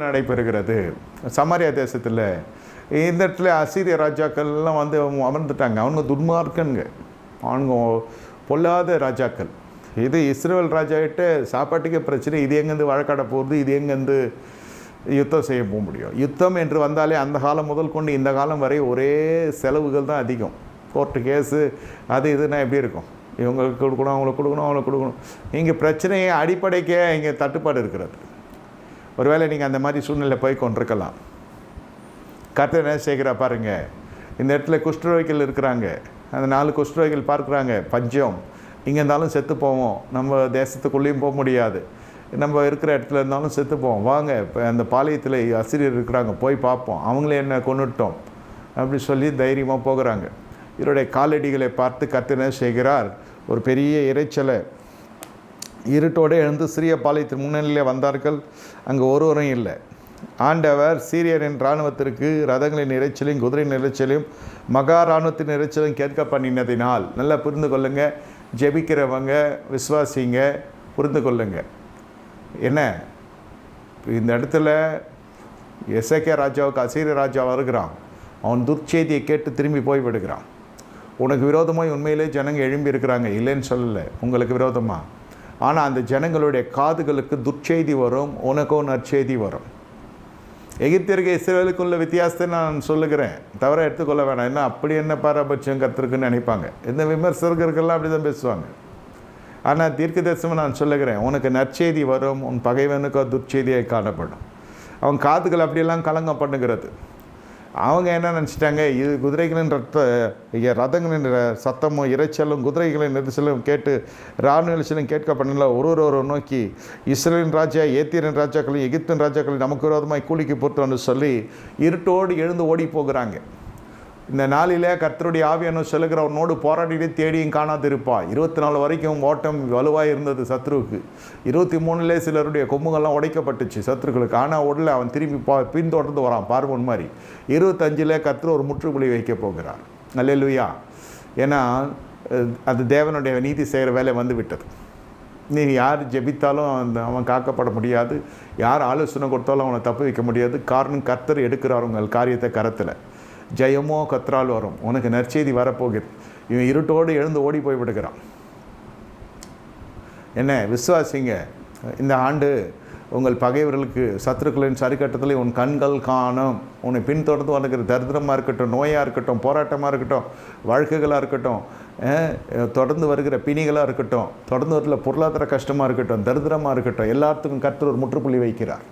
நடைபெறுகிறது. சமாரியா தேசத்தில் இந்த இடத்துல அசீரிய ராஜாக்கள்லாம் வந்து அவங்க அமர்ந்துட்டாங்க. அவங்க துன்மார்க்கனுங்க அவங்க பொல்லாத ராஜாக்கள். இது இஸ்ரேல் ராஜாக்கிட்ட சாப்பாட்டுக்கே பிரச்சனை. இது எங்கேருந்து வழக்காட போகிறது இது எங்கேருந்து யுத்தம் செய்ய போக முடியும்? யுத்தம் என்று வந்தாலே அந்த காலம் முதல் கொண்டு இந்த காலம் வரை ஒரே செலவுகள் தான் அதிகம். கோர்ட்டு கேஸு அது இதுனா எப்படி இருக்கும்? இவங்களுக்கு கொடுக்கணும் அவங்களுக்கு கொடுக்கணும் அவங்களுக்கு கொடுக்கணும். இங்கே பிரச்சனையை அடிப்படைக்கே இங்கே தட்டுப்பாடு இருக்கிறது. ஒருவேளை நீங்கள் அந்த மாதிரி சூழ்நிலை போய் கொண்டிருக்கலாம். கர்த்தர் என்ன செய்கிறா பாருங்கள் இந்த இடத்துல குஷ்டரோகிகள் இருக்கிறாங்க. அந்த நாலு குஷ்டரோகிகள் பார்க்குறாங்க. பஞ்சம். இங்கே இருந்தாலும் செத்து போவோம். நம்ம தேசத்துக்குள்ளேயும் போக முடியாது. நம்ம இருக்கிற இடத்துல இருந்தாலும் செத்து போவோம். வாங்க இப்போ அந்த பாளையத்தில் அசிரியர் இருக்கிறாங்க. போய் பார்ப்போம். அவங்களே என்ன கொண்டுட்டோம் அப்படி சொல்லி தைரியமாக போகிறாங்க. இவருடைய காலடிகளை பார்த்து கர்த்தர் என்ன செய்கிறார்? ஒரு பெரிய இரைச்சலை இருட்டோடு எழுந்து சிறிய பாளையத்தின் முன்னணியிலே வந்தார்கள். அங்கே ஒருவரும் இல்லை. ஆண்டவர் சீரியரின் இராணுவத்திற்கு ரதங்களின் இறைச்சலையும் குதிரையின் இறைச்சலையும் மகா இராணுவத்தின் இறைச்சலையும் கேட்க பண்ணினதினால் நல்லா புரிந்து கொள்ளுங்க. ஜெபிக்கிறவங்க விஸ்வாசிங்க புரிந்து கொள்ளுங்க. என்ன? இந்த இடத்துல எஸ்ஏகே ராஜாவுக்கு அசீரிய ராஜா வருகிறான். அவன் துர்ச்செய்தியை கேட்டு திரும்பி போய் விடுகிறான். உனக்கு விரோதமாக உண்மையிலே ஜனங்க எழும்பி இருக்கிறாங்க. இல்லைன்னு சொல்லலை. உங்களுக்கு விரோதமாக ஆனால் அந்த ஜனங்களுடைய காதுகளுக்கு துர்ச்செய்தி வரும் உனக்கும் நற்செய்தி வரும். எகிப்தியருக்கு இஸ்ரேலுக்குள்ள வித்தியாசத்தை நான் சொல்லுகிறேன். தவிர எடுத்துக்கொள்ள வேணாம். என்ன அப்படி என்ன பாரபட்சம் கற்றுருக்குன்னு நினைப்பாங்க. இந்த விமர்சகர்கள்லாம் அப்படி தான் பேசுவாங்க. ஆனால் தீர்க்க தரிசனம் நான் சொல்லுகிறேன். உனக்கு நற்செய்தி வரும் உன் பகைவனுக்கோ துர்ச்செய்தியை காணப்படும். அவன் காதுகள் அப்படியெல்லாம் கலங்கம் பண்ணுகிறது அவங்க என்ன நினச்சிட்டாங்க? இது குதிரைகளின் ரத்த ரதங்களின் சத்தமும் இரைச்சலும் குதிரைகளின் நெரிசலும் கேட்டு ராணுவ நெரிசலும் கேட்க பண்ணல ஒரு ஒரு நோக்கி இஸ்ரேலின் ராஜா ஏத்தியரின் ராஜாக்களையும் எகிப்தின் ராஜாக்களும் நமக்கு விரோதமாக கூலிக்கு போட்டோன்னு சொல்லி இருட்டோடு எழுந்து ஓடி போகிறாங்க. இந்த நாளிலே கர்த்தருடைய ஆவியான சொல்லுகிற அவனோடு போராடிட்டு தேடியும் காணாதிருப்பா. இருபத்தி நாலு வரைக்கும் ஓட்டம் வலுவாக இருந்தது சத்ருவுக்கு. இருபத்தி மூணுலே சிலருடைய கொம்புகள்லாம் உடைக்கப்பட்டுச்சு சத்ருக்களுக்கு. ஆனால் உடல அவன் திரும்பி பா பின்தொடர்ந்து வரான். பார்வன் மாதிரி. இருபத்தஞ்சிலே கர்த்தர் ஒரு முற்றுப்புள்ளி வைக்க போகிறார். அல்லேலூயா. ஏன்னா அது தேவனுடைய நீதி செய்கிற வேலை வந்து விட்டது. நீ யார் ஜெபித்தாலும் அந்த அவன் காக்கப்பட முடியாது. யார் ஆலோசனை கொடுத்தாலும் அவனை தப்பு வைக்க முடியாது. காரணம் கர்த்தர் எடுக்கிறார் உங்கள் காரியத்தை கரத்தில். ஜெயமோ கத்ரால் வரும். உனக்கு நற்செய்தி வரப்போகுது. இவன் இருட்டோடு எழுந்து ஓடி போய் விடுகிறான். என்ன விசுவாசிங்க? இந்த ஆண்டு உங்கள் பகைவர்களுக்கு சத்துருக்களின் சரிக்கட்டத்தில் உன் கண்கள் காணும். உன்னை பின்தொடர்ந்து வந்துக்கிற தரித்திரமாக இருக்கட்டும் நோயாக இருக்கட்டும் போராட்டமாக இருக்கட்டும் வழக்குகளாக இருக்கட்டும் தொடர்ந்து வருகிற பிணிகளாக இருக்கட்டும் தொடர்ந்து வரல பொருளாதார கஷ்டமாக இருக்கட்டும் தரித்திரமாக இருக்கட்டும் எல்லாத்துக்கும் கர்த்தர் ஒரு முற்றுப்புள்ளி வைக்கிறார்.